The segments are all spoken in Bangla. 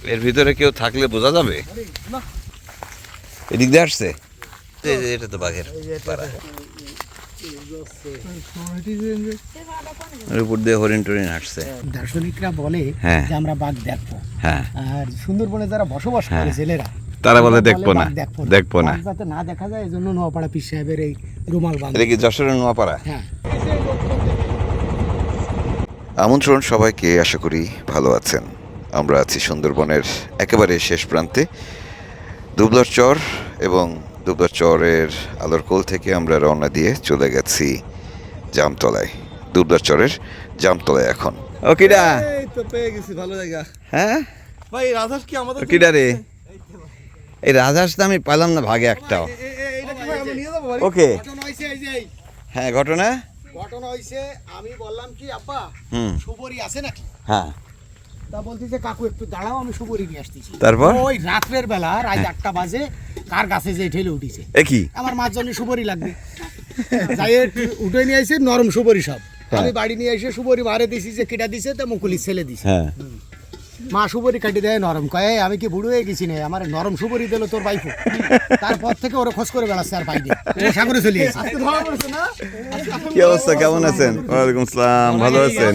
এর ভিতরে কেউ থাকলে বোঝা যাবে? এদিক দিয়ে আসছে? এটা তো বাঘের পাড়া। উপর দিয়ে হরিণ টরিণ আসছে। দার্শনিকরা বলে হ্যাঁ। যে আমরা বাঘ দেখব। হ্যাঁ। আর সুন্দরবনে যারা বসবাস করে হ্যাঁ। জেলেরা তারা বলে দেখব না। দেখব না। যাতে না দেখা যায় এই জন্য নোয়াপাড়া পীর সাহেবের এই রুমাল বাঁধা। এটা কি যশোরের নোয়াপাড়া? হ্যাঁ। আমন্ত্রণ সবাইকে আশা করি ভালো আছেন। আমরা আছি সুন্দরবনের একেবারে শেষ প্রান্তে। দুবলার চর এবং দুবলার চরের আলোর কোল থেকে আমরা রওনা দিয়ে চলে গেছি জামতলায়। দুবলার চরের জামতলায় এখন। ও কিডা এই তো পেয়ে গেছি ভালো জায়গা। হ্যাঁ? ভাই রাধাস কি আমাদের ও কিডা রে। এই রাজহাঁস তো আমি পাইলাম না ভাগে একটাও। এ- এ- এইটা কি ভাই আমরা নিয়ে যাব বাড়ি? ওকে। হ্যাঁ ঘটনা? ঘটনা হয়েছে আমি বললাম কি আব্বা হুম। আছে নাকি? হ্যাঁ। তা বলতেছে কাকু একটু দাঁড়াও আমি সুবরি নিয়ে আসতেছি। তারপর? ওই রাত্রের বেলা রাত আটটা বাজে কার গাছে যে ঠেলে উঠেছে? এ কি? আমার মাছ জন্য সুবরি লাগবে। যাই উঠে নিয়ে আসে নরম সুবরি সব। আমি বাড়ি নিয়ে এসে সুবরি মারে দিছি যে কেটা দিছে তা মুকুলি ছেলে দিছে। হ্যাঁ। মা সুবরি কাটি দেয় নরম। কয় "এই, আমি কি বুড়ো হয়ে গেছি না? আমার নরম সুবরি দিল তোর বাইফু তারপর থেকে ওরা খোঁজ করে বেড়াচ্ছে আর বাইরে। সাগরে চলে গেছে। কি অবস্থা? কেমন আছেন? ওয়ালাইকুম আসসালাম ভালো আছেন?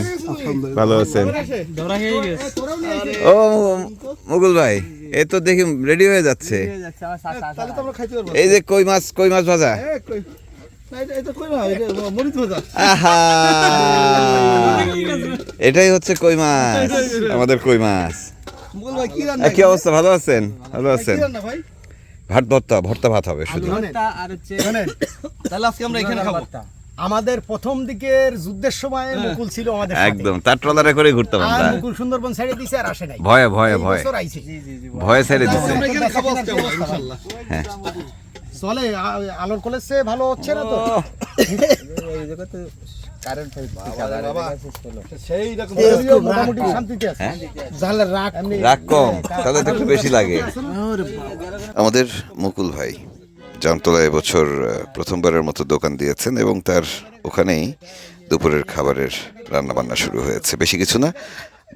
ভালো আছেন? ও মুকুল ভাই এই তো দেখি রেডি হয়ে যাচ্ছে। তো আমরা খাইতে পারব এই যে কই মাছ কই মাছ ভাজা? এটাই হচ্ছে কই মাছ আমাদের কই মাছ। কি অবস্থা? ভালো আছেন? ভালো আছেন? কি রান্না ভাই? ভাত ভর্তা ভর্তা ভাত হবে শুধু। শোনেন, শোনেন, তাহলে আজকে আমরা এখানে খাব। আমাদের প্রথম দিকের যুদ্ধের সময় মুকুল ছিল আমাদের একদম তার ট্রলারে করে ঘুরতাম আমরা। মুকুল সুন্দরবন ছেড়ে দিছে আর আসে নাই। ভয়ে ভয়ে ভয়ে। ভয়ে ছেড়ে দিচ্ছে আমরা এখানে খাব আজকে ইনশাআল্লাহ হ্যাঁ। চলে আলোর কলেজ সে ভালো হচ্ছে না তো? বাবা সেই রকম একটু মোটামুটি শান্তিতে আছে। জানলে রাগ কম। তাহলে তো একটু বেশি লাগে। আমাদের মুকুল ভাই জামতলা এবছর প্রথমবারের মতো দোকান দিয়েছেন এবং তার ওখানেই দুপুরের খাবারের রান্নাবান্না শুরু হয়েছে। বেশি কিছু না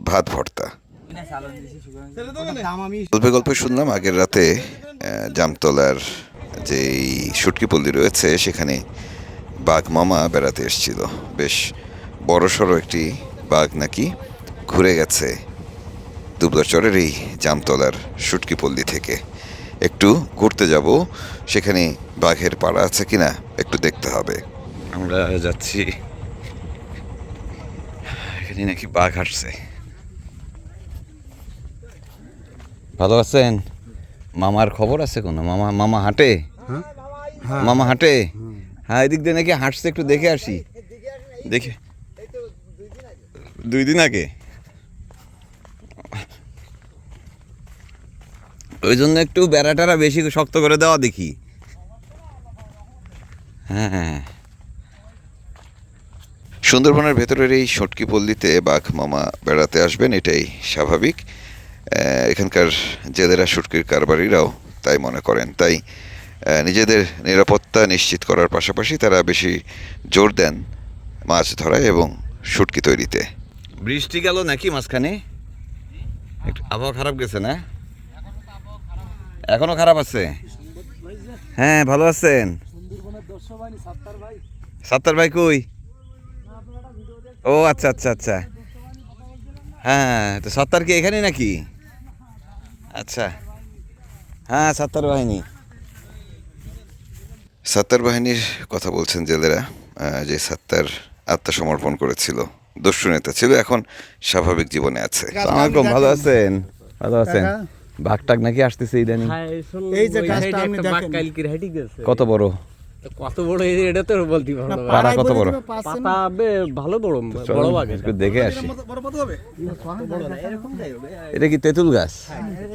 ভাত ভর্তা। গল্পে গল্পে শুনলাম আগের রাতে জামতলার যেই সুটকিপল্লি রয়েছে, সেখানে বাঘ মামা বেড়াতে এসেছিল। বেশ বড়সড় একটি বাঘ নাকি ঘুরে গেছে দুবলাচরের এই জামতলার সুটকিপল্লি থেকে। একটু ঘুরতে যাব, সেখানে বাঘের পাড়া আছে কিনা একটু দেখতে হবে। আমরা যাচ্ছি। এখানে নাকি বাঘ হাঁটছে ভালো আছেন? মামার খবর আছে কোনো? মামা মামা হাঁটে? মামা হাঁটে? হ্যাঁ এদিক দিয়ে নাকি হাঁটছে একটু দেখে আসি। দেখে দুই দিন আগে। ওই জন্য একটু বেড়াটারা বেশি শক্ত করে দেওয়া দেখি। হ্যাঁ সুন্দরবনের ভেতরের এই সটকি পল্লীতে বাঘ মামা বেড়াতে আসবেন এটাই স্বাভাবিক। এখানকার জেলেরা সুটকির কারবারিরাও তাই মনে করেন। তাই নিজেদের নিরাপত্তা নিশ্চিত করার পাশাপাশি তারা বেশি জোর দেন মাছ ধরায় এবং শুটকি তৈরিতে। বৃষ্টি গেল নাকি মাঝখানে? একটু আবহাওয়া খারাপ গেছে না? এখনও খারাপ আছে? হ্যাঁ ভালো আছেন। সাত্তার ভাই কই? ও আচ্ছা আচ্ছা আচ্ছা। হ্যাঁ তো সত্তার কি এখানে নাকি? আচ্ছা। হ্যাঁ সাত্তার বাহিনী। সাত্তার বাহিনীর কথা বলছেন জেলেরা আহ, যে সাত্তার আত্মসমর্পণ করেছিল দস্যু নেতা ছিল এখন স্বাভাবিক জীবনে আছে। ভালো আছেন? ভালো আছেন। বাঘটাক নাকি আসতেছে ইদানিং? এই যে গাছটা আপনি দেখেন। কত বড়? কত বড় এই এটা তো বলতে পারব না কত বড়? পাতা ভালো বড় বড় বাঘ একটু দেখে আসি। বড় কত হবে? এটা কি তেঁতুল গাছ?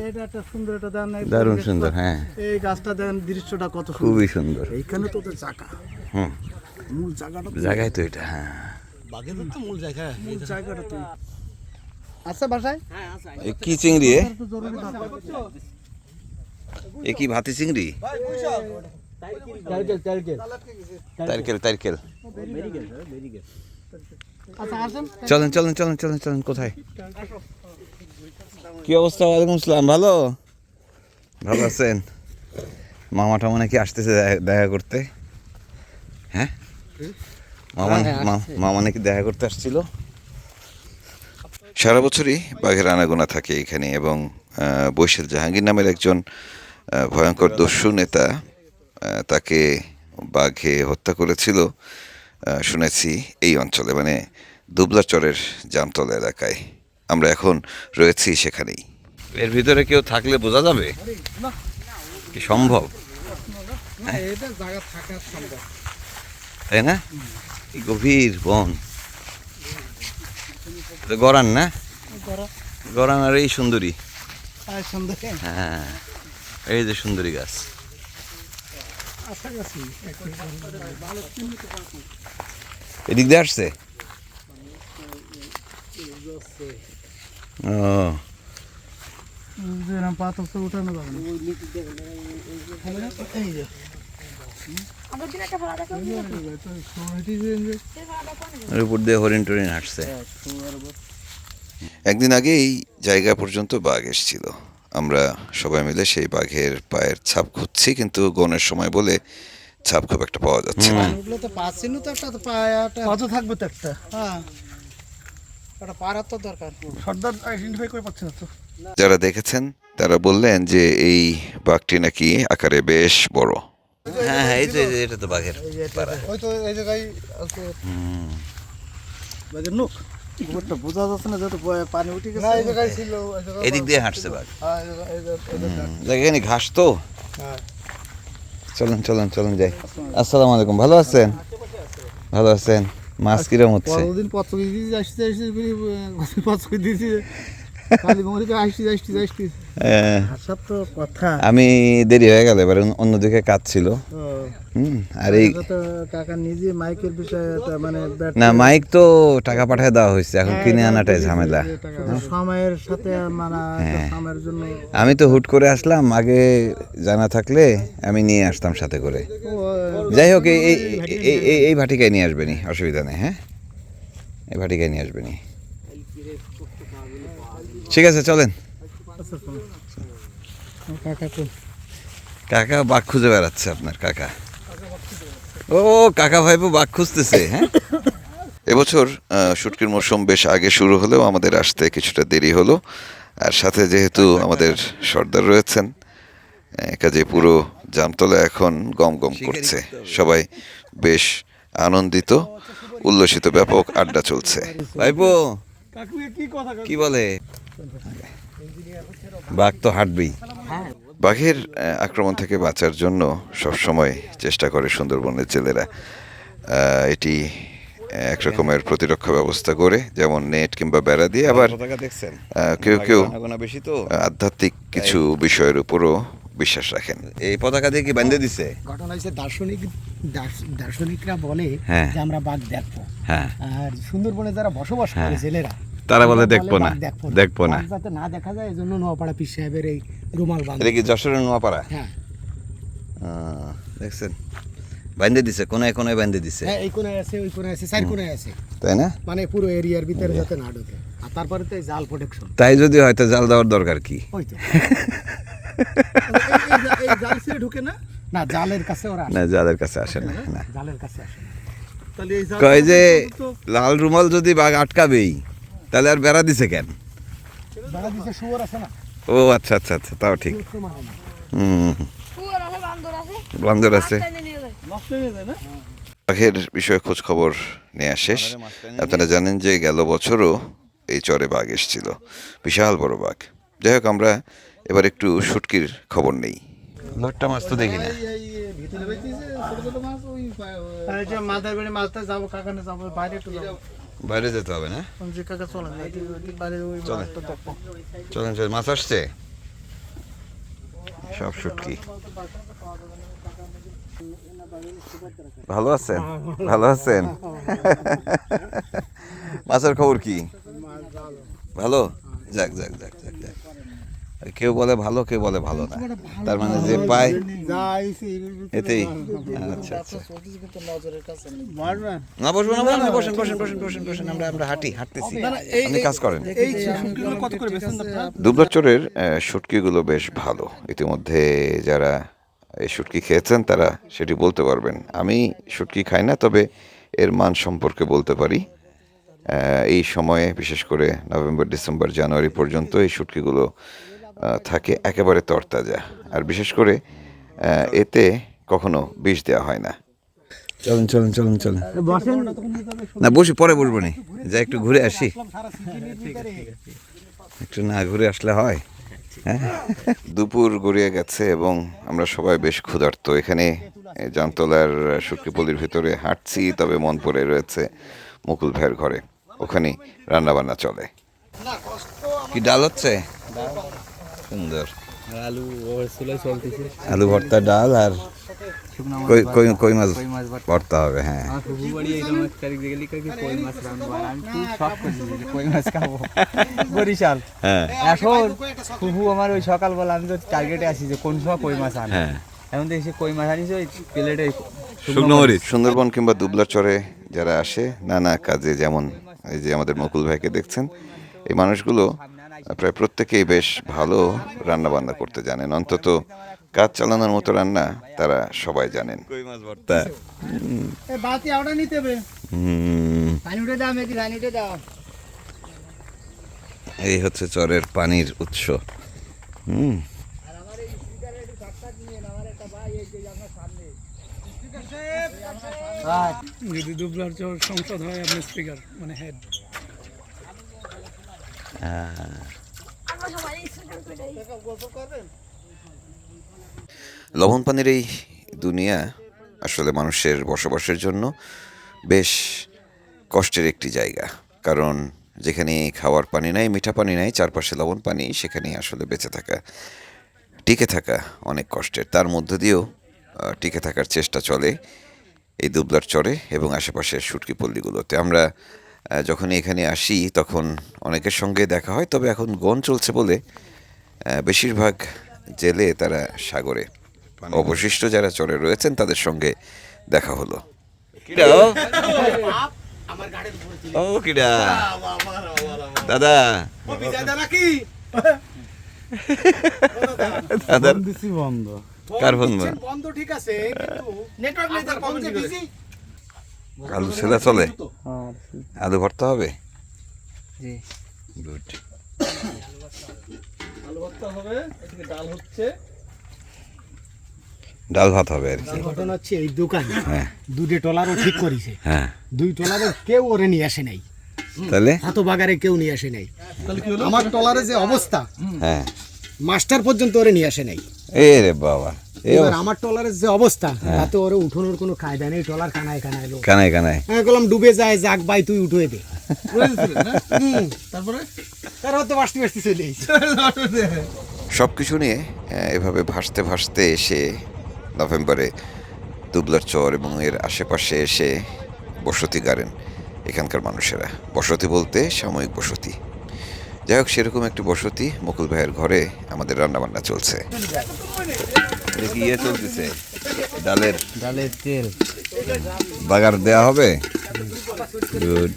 এটা একটা সুন্দর একটা দেন দারুণ সুন্দর হ্যাঁ। এই গাছটা দেন দৃশ্যটা কত সুন্দর। খুবই সুন্দর। এইখানে তো জায়গা হুম। মূল জায়গাটা জায়গায় তো এটা হ্যাঁ। বাঘের তো মূল জায়গা। মূল জায়গাটা তো আচ্ছা বাসায়? এ কি চিংড়ি এ? এ কি ভাতি চিংড়ি? তারকেল তারকেল আচ্ছা চলেন চলেন চলেন চলেন চলেন কোথায়? কি অবস্থা? ওয়ালাইকুম আসসালাম। ভালো? ভালো আছেন? মামা টামা নাকি আসতেছে দেখা- করতে? হ্যাঁ? মামা মা- মামা নাকি দেখা করতে আসছিল? সারা বছরই বাঘের আনাগোনা থাকে এখানে এবং আহ, জাহাঙ্গীর নামের একজন আহ, ভয়ঙ্কর দস্যু নেতা তাকে বাঘে হত্যা করেছিল। শুনেছি এই অঞ্চলে মানে দুবলাচরের জামতলা এলাকায়। আমরা এখন রয়েছি সেখানেই। এর ভিতরে কেউ থাকলে বোঝা যাবে? কি সম্ভব? এটা জায়গা থাকা সম্ভব। তাই না? গভীর বন। তো গরান না? গরান। আর এই সুন্দরী। হ্যাঁ এই যে সুন্দরী গাছ। এদিক দিয়ে আসছে? উপর দিয়ে হরিণ টরিণ হাঁটছে। একদিন আগে এই জায়গা পর্যন্ত বাঘ এসেছিল। আমরা সবাই মিলে সেই বাঘের পায়ের ছাপ খুঁজছি কিন্তু গনের সময় বলে ছাপ খুব একটা পাওয়া যাচ্ছে না। ওগুলো তো পাচ্ছি না তো একটা তো পায়াটা কত থাকবে তো একটা। হ্যাঁ। একটা পাড়ার তো দরকার। সর্দার আইডেন্টিফাই করে পাচ্ছে না তো। যারা দেখেছেন তারা বললেন যে এই বাঘটি নাকি আকারে বেশ বড়। হ্যাঁ হ্যাঁ এই তো এটা তো বাঘের ওই তো এই জায়গায় আছে। বাজার নোক গোবরটা বোঝা যাচ্ছে না যত পানি উঠে গেছে না এই জায়গায় ছিল এদিক দিয়ে হাঁটছে বাঘ হ্যাঁ এখানে ঘাস তো হ্যাঁ চলুন চলুন চলুন যাই আসসালামু আলাইকুম ভালো আছেন ভালো আছেন মাছ কিরম হচ্ছে পরদিন পত্র দিয়েছি আসতে আসতে পত্র দিয়েছি হ্যাঁ, আমি দেরি হয়ে গেল এবার অন্যদিকে কাজ ছিল আর এই কাকা নিজে মাইকের বিষয়ে মানে না মাইক তো টাকা পাঠায় দেওয়া হয়েছে এখন কিনে আনাটাই ঝামেলা। সময়ের সাথে মানে সময়ের জন্য আমি তো হুট করে আসলাম আগে জানা থাকলে আমি নিয়ে আসতাম সাথে করে। যাই হোক এই এই- এই- এই এই ভাটিকায় নিয়ে আসবেনি অসুবিধা নেই হ্যাঁ? এই ভাটিকায় নিয়ে আসবেনি। ঠিক আছে চলেন। কাকা বাঘ খুঁজে বেড়াচ্ছে আপনার কাকা। ও কাকা ভাইপো বাঘ খুঁজতেছে হ্যাঁ? এবছর শুটকির মৌসুম বেশ আগে শুরু হলেও আমাদের আসতে কিছুটা দেরি হলো। আর সাথে যেহেতু আমাদের সর্দার রয়েছেন কাজে পুরো জামতলা এখন গম গম করছে। সবাই বেশ আনন্দিত উল্লসিত ব্যাপক আড্ডা চলছে। ভাইপো কি বলে? বাঘ তো হাঁটবেই। বাঘের আক্রমণ থেকে বাঁচার জন্য সবসময় চেষ্টা করে সুন্দরবনের জেলেরা। এটি এক রকমের প্রতিরক্ষা ব্যবস্থা করে যেমন নেট কিংবা বেড়া দিয়ে আবার কেউ কেউ বেশি তো? আধ্যাত্মিক কিছু বিষয়ের উপরও বিশ্বাস রাখেন। এই পতাকা দিয়ে কি বান্ধে দিছে? ঘটনা হচ্ছে দার্শনিক দার্শনিকরা বলে হ্যাঁ। যে আমরা বাঘ দেখব। হ্যাঁ। আর সুন্দরবনে যারা বসবাস করে জেলেরা তারা বলে দেখব না দেখব না। যাতে না দেখা যায় এই জন্য নোয়াপাড়া পীর সাহেবের এই রুমাল বাঁধা। এটা কি যশোরের নোয়াপাড়া? হ্যাঁ। দেখছেন? বান্ধে দিছে কোনায় কোনায় বান্ধে দিছে? হ্যাঁ এই কোনায় আছে ওই কোনায় আছে চার কোনায় আছে। তাই না? মানে পুরো এরিয়ার ভিতরে যাতে না ঢোকে। আর তারপরে তো জাল প্রোটেকশন তাই যদি হয়তো জাল দেওয়ার দরকার কি? ওই তো। জাল ছেড়ে ঢুকে না? না জালের কাছে ওরা না যাদের কাছে আসে না না। জালের কাছে আসে কয় যে লাল রুমাল যদি বাঘ আটকাবেই তাহলে আর বেড়া দিছে কেন? ও আচ্ছা আচ্ছা আচ্ছা তাও ঠিক। হুম আছে বান্দর আছে। বান্দর আছে। টেনে নিয়ে যায়। বাঘের বিষয়ে খোঁজ খবর নেওয়া শেষ আপনারা জানেন যে গেল বছরও এই চরে বাঘ এসেছিল। বিশাল বড় বাঘ। যাই হোক আমরা এবার একটু শুটকির খবর নেই। লোটটা মাছ তো দেখি না। যে মাদার বাড়ি মাছটা যাব কাকানে বাইরে একটু বাইরে যেতে হবে না? চলেন চলেন মাছ আসছে? সব শুটকি। ভালো আছেন? ভালো আছেন? মাছের খবর কি? ভালো? যাক যাক যাক যাক যাক। কেউ বলে ভালো কেউ বলে ভালো না। তার মানে যে পায় এতেই। আচ্ছা আচ্ছা। না বসবো না বসবো না, বসেন বসেন বসেন বসেন বসেন আমরা আমরা হাঁটি হাঁটতেছি। আপনি কাজ করেন। দুবলাচরের শুটকিগুলো বেশ ভালো। ইতিমধ্যে যারা এই শুটকি খেয়েছেন তারা সেটি বলতে পারবেন। আমি শুটকি খাই না তবে এর মান সম্পর্কে বলতে পারি। এই সময়ে বিশেষ করে নভেম্বর ডিসেম্বর জানুয়ারি পর্যন্ত এই শুটকিগুলো থাকে একেবারে তরতাজা। আর বিশেষ করে এতে কখনো বিষ দেওয়া হয় না। চলুন চলুন চলুন চলুন। না বসি পরে বসবো নি। যা একটু ঘুরে আসি। একটু না ঘুরে আসলে হয়। হ্যাঁ? দুপুর গড়িয়ে গেছে এবং আমরা সবাই বেশ ক্ষুধার্ত। এখানে জামতলার শুটকিপল্লির ভিতরে হাঁটছি তবে মন পড়ে রয়েছে মুকুল ভাইয়ের ঘরে। ওখানে রান্নাবান্না চলে। কি ডাল হচ্ছে? সুন্দর। আলু চলতেছে। আলু ভর্তা ডাল আর কই কই কই মাছ ভর্তা। হবে হ্যাঁ। বরিশাল। হ্যাঁ। এখন ফুফু আমার ওই সকালবেলা আমি তো টার্গেটে আসি যে কোন সময় কই মাছ আনে হ্যাঁ। এখন দেখছি কই মাছ আনিস ওই প্লেটে শুকনো মরিচ। সুন্দরবন কিংবা দুবলা চরে যারা আসে নানা কাজে যেমন এই যে আমাদের মুকুল ভাইকে দেখছেন এই মানুষগুলো প্রায় প্রত্যেকেই বেশ ভালো রান্না বান্না করতে জানেন। অন্তত কাজ চালানোর মতো রান্না তারা সবাই জানেন। এই হচ্ছে চরের পানির উৎস। হুম। যদি দুবলার চর সংসদ হয় আপনি স্পিকার মানে হেড আমরা সবাই স্পেশাল করে লবণ পানির এই দুনিয়া আসলে মানুষের বসবাসের জন্য বেশ কষ্টের একটি জায়গা। কারণ যেখানে খাওয়ার পানি নাই, মিঠা পানি নাই, চারপাশে লবণ পানি, সেখানে আসলে বেঁচে থাকা, টিকে থাকা অনেক কষ্টের। তার মধ্য দিয়েও টিকে থাকার চেষ্টা চলে এই দুবলার চরে এবং আশেপাশের সুটকি পল্লীগুলোতে। আমরা আহ, যখনই এখানে আসি তখন অনেকের সঙ্গে দেখা হয়। তবে এখন গন চলছে বলে বেশিরভাগ জেলে তারা সাগরে। অবশিষ্ট যারা চরে রয়েছেন তাদের সঙ্গে দেখা হলো। কিডা? ও? ও কিডা? দাদা। কার ফোন? বন্ধ ঠিক আছে নেটওয়ার্ক নেই তার বিজি আলু ছেলা চলে। আলু ভর্তা হবে? গুড আলু ভর্তা হবে এদিকে ডাল হচ্ছে। ডাল ভাত হবে আর কি। ঘটনা হচ্ছে এই দোকান। হ্যাঁ। দুটো টলারও ঠিক করিছে। হ্যাঁ। দুই টলারও কেউ ওরে নিয়ে আসে নাই। তাহলে? হাতো বাগারে কেউ নিয়ে আসে নাই। আমার টলারে যে অবস্থা হ্যাঁ। মাস্টার পর্যন্ত ওরে নিয়ে আসে নাই। এ রে বাবা। এবার আমার টলারের যে অবস্থা তাতে ওরে উঠোনোর কোনো কায়দা নেই টলার কানায় কানায় লোক। কানায় কানায়। আমি বললাম ডুবে যায় যাক ভাই তুই উঠে দে। তারপরে? তার হয়তো বাসতে বাসতে চলে সব কিছু নিয়ে এভাবে ভাসতে ভাসতে এসে নভেম্বরে দুবলার চর এবং এর আশেপাশে এসে বসতি গাড়েন এখানকার মানুষেরা। বসতি বলতে সাময়িক বসতি। যাই হোক সেরকম একটি বসতি মুকুল ভাইয়ের ঘরে আমাদের রান্নাবান্না চলছে। কি ইয়ে চলতেছে? ডালের? ডালের তেল। বাগার দেয়া হবে? গুড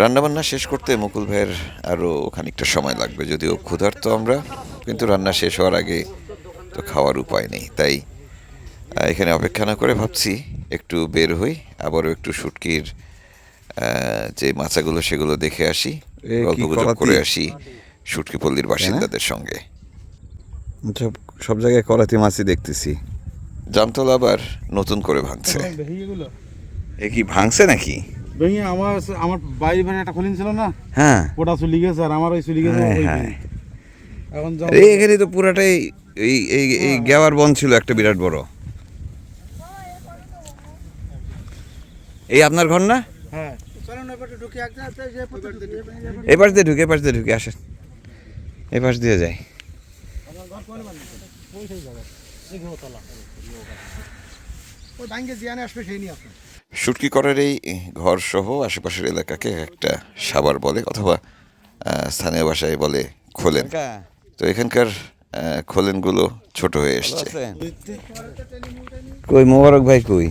রান্নাবান্না শেষ করতে মুকুল ভাইয়ের আরও খানিকটা সময় লাগবে যদিও ক্ষুধার্ত আমরা কিন্তু রান্না শেষ হওয়ার আগে তো খাওয়ার উপায় নেই তাই এখানে অপেক্ষা না করে ভাবছি একটু বের হই আবারও একটু শুটকির যে মাচাগুলো সেগুলো দেখে আসি গল্পগুজব করে আসি শুটকি পল্লীর বাসিন্দাদের সঙ্গে। সব সব জায়গায় কলাতি মাছই দেখতেছি। জামতলা আবার নতুন করে ভাঙছে। এ কি ভাঙছে নাকি? ভেঙে আমার আমার বাড়ি ভাড়া একটা খলিন ছিল না? হ্যাঁ। ওটা চলে গেছে আর আমার ওই চলে গেছে হ্যাঁ, হ্যাঁ। এখন এখানে তো পুরাটাই এই এই এই গেওয়ার বন ছিল একটা বিরাট বড়। এই আপনার ঘর না? হ্যাঁ। এই পাশ দিয়ে ঢুকে এই পাশ দিয়ে ঢুকে আসেন। এই পাশ দিয়ে যাই। ওই ভাঙ্গে জিয়ানে আসবে সেই নিয়ে শুটকি করার এই ঘর সহ আশেপাশের এলাকাকে একটা সাবার বলে অথবা স্থানীয় ভাষায় বলে খোলেন। তো এখানকার খোলেনগুলো ছোট হয়ে এসছে। কই মোবারক ভাই কই?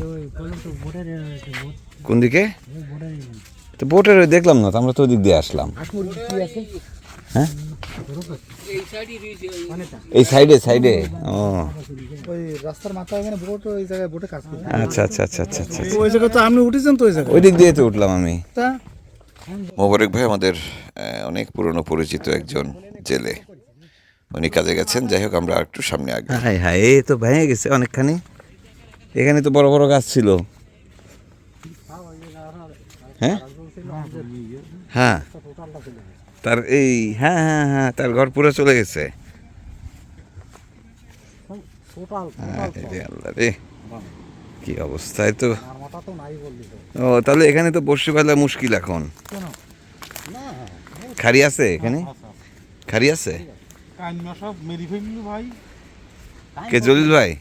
কোন দিকে? তো বোটের ওই দেখলাম না তো আমরা তো ওই দিক দিয়ে আসলাম। হ্যাঁ? এই সাইডে সাইডে? ও। রাস্তার মাথায় এখানে বোট ওই জায়গায় বোটে কাজ করে আচ্ছা আচ্ছা আচ্ছা আচ্ছা আচ্ছা। ওই জায়গায় তো আপনি উঠেছেন তো ওই জায়গায় ওই দিক দিয়ে তো উঠলাম আমি। মোবারক ভাই আমাদের অনেক পুরনো পরিচিত একজন জেলে। উনি কাজে গেছেন, যাই হোক, আমরা একটু সামনে আগে। হাই হাই এই তো ভেঙে গেছে অনেকখানি। এখানে তো বড় বড় গাছ ছিল। হ্যাঁ? হ্যাঁ। তার এই হ্যাঁ হ্যাঁ হ্যাঁ তার ঘর পুরো চলে গেছে। কি অবস্থায় তো। ও, তাহলে এখানে তো বসে ফেলা মুশকিল এখন। খারি আছে এখানে? খারি আছে? কান্না সব মেরি ফেললি ভাই। কে জলিল ভাই?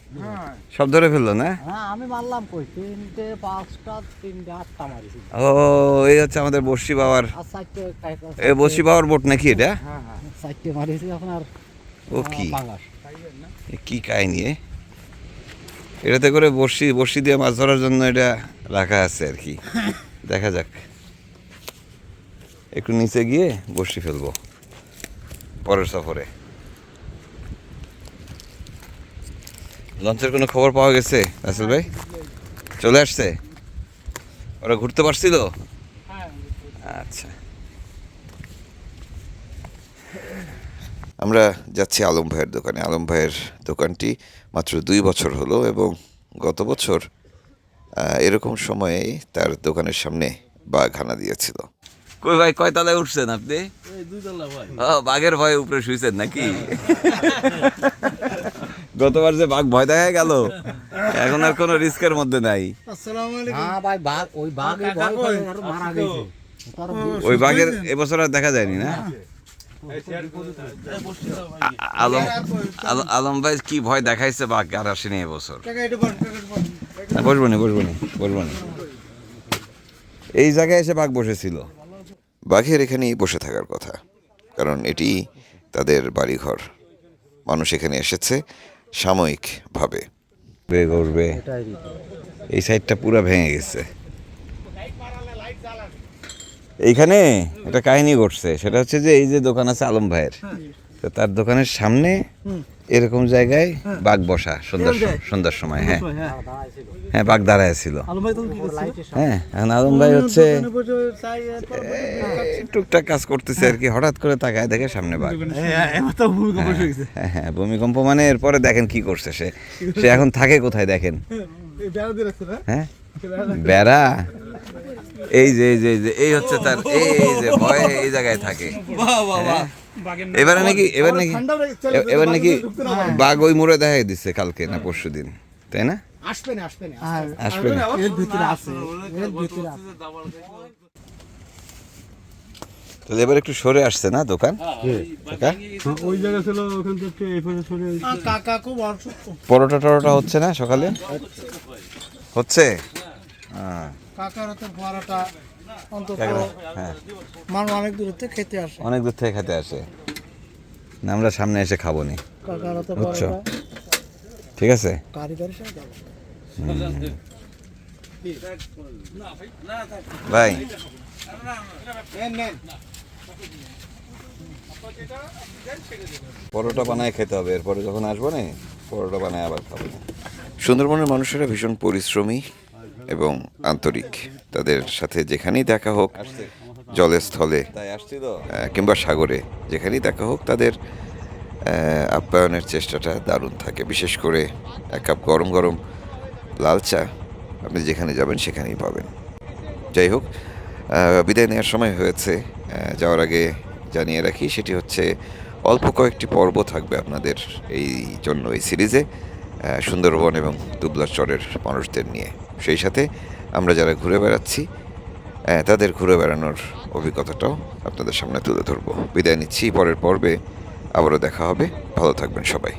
সব ধরে ফেলল না? হ্যাঁ আমি মারলাম কই? তিনটে পাঁচটা তিনটে আটটা মারিছি। ও এই হচ্ছে আমাদের বর্ষি বাবার আর চারটে এ বর্ষি বাবার বোট নাকি এটা? চারটে মারিছি আপনার ও কি? কি কাহিনী এটাতে করে বর্ষি বর্ষি দিয়ে মাছ ধরার জন্য এটা রাখা আছে আর কি। দেখা যাক। একটু নিচে গিয়ে বর্ষি ফেলব। পরের সফরে। লঞ্চের কোনো খবর পাওয়া গেছে রাসেল ভাই? চলে আসছে? ওরা ঘুরতে পারছিল? আচ্ছা। আমরা যাচ্ছি আলম ভাইয়ের দোকানে। আলম ভাইয়ের দোকানটি মাত্র দুই বছর হলো এবং গত বছর এরকম সময়ে তার দোকানের সামনে বাঘ হানা দিয়েছিল। কই ভাই কয় তলায় উঠছেন আপনি? এই দুইতলা ভাই। ও বাঘের ভয়ে উপরে শুয়েছেন নাকি? গতবার যে বাঘ ভয় দেখা গেল এখন আর কোনো রিস্কের মধ্যে নাই। হ্যাঁ ওই বাঘের এবছর আর দেখা যায়নি না? আলম আলম ভাই কি ভয় দেখাইছে বাঘ আর আসেনি এবছর বসবো নি বসবো নি বসবো নি। এই জায়গায় এসে বাঘ বসেছিল। বাঘের এখানেই বসে থাকার কথা কারণ এটি তাদের বাড়িঘর। মানুষ এখানে এসেছে সাময়িকভাবে। করবে। এই সাইডটা পুরো ভেঙে গেছে। এইখানে একটা কাহিনী ঘটছে, সেটা হচ্ছে যে এই যে দোকান আছে আলম ভাইয়ের তার দোকানের সামনে এরকম জায়গায় বাঘ বসা সন্ধ্যার সন্ধ্যার সময় হ্যাঁ। হ্যাঁ। বাঘ দাঁড়ায় ছিল। আলম ভাই তখন কি করছে হ্যাঁ এখন আলম ভাই হচ্ছে চাই এই টুকটাক কাজ করতেছে আর কি হঠাৎ করে তাকায় দেখে সামনে বাঘ। হ্যাঁ হ্যাঁ ভূমিকম্প মানে এরপরে দেখেন কি করছে সে। সে এখন থাকে কোথায় দেখেন? হ্যাঁ? বেড়া এই যে এই যে এই যে এই হচ্ছে তার এই যে ভয়ে এই জায়গায় থাকে। হ্যাঁ। বাঘের এবারে নাকি এবার নাকি এবার নাকি বাঘ ওই মোড়ে দেখা দিচ্ছে কালকে না পরশু দিন তাই না? আসবে না আসবে না আসবে না। এর ভিতরে আছে এর ভিতরে আছে। তাহলে এবার একটু সরে আসছে না দোকান? ওই জায়গা ছিল ওখান থেকে এই পর্যন্ত সরে কাকা খুব অসুস্থ। পরোটা টরোটা হচ্ছে না সকালে? হচ্ছে হ্যাঁ। কাকার তো পরাটা অন্তত হ্যাঁ। মানুষ অনেক দূর থেকে খেতে আসে। অনেক দূর থেকে খেতে আসে। না আমরা সামনে এসে খাব নি বুঝছ? ঠিক আছে। ভাই। পরোটা বানায় খেতে হবে এরপরে যখন আসব না পরোটা বানায় আবার খাব। সুন্দরবনের মানুষেরা ভীষণ পরিশ্রমী এবং আন্তরিক। তাদের সাথে যেখানেই দেখা হোক জলে স্থলে কিংবা সাগরে যেখানেই দেখা হোক তাদের আপ্যায়নের চেষ্টাটা দারুণ থাকে। বিশেষ করে এক কাপ গরম গরম লাল চা আপনি যেখানে যাবেন সেখানেই পাবেন। যাই হোক বিদায় নেওয়ার সময় হয়েছে। যাওয়ার আগে জানিয়ে রাখি সেটি হচ্ছে অল্প কয়েকটি পর্ব থাকবে আপনাদের এই জন্য এই সিরিজে সুন্দরবন এবং দুবলার চরের মানুষদের নিয়ে। সেই সাথে আমরা যারা ঘুরে বেড়াচ্ছি তাদের ঘুরে বেড়ানোর অভিজ্ঞতাটাও আপনাদের সামনে তুলে ধরবো। বিদায় নিচ্ছি, পরের পর্বে আবারও দেখা হবে। ভালো থাকবেন সবাই।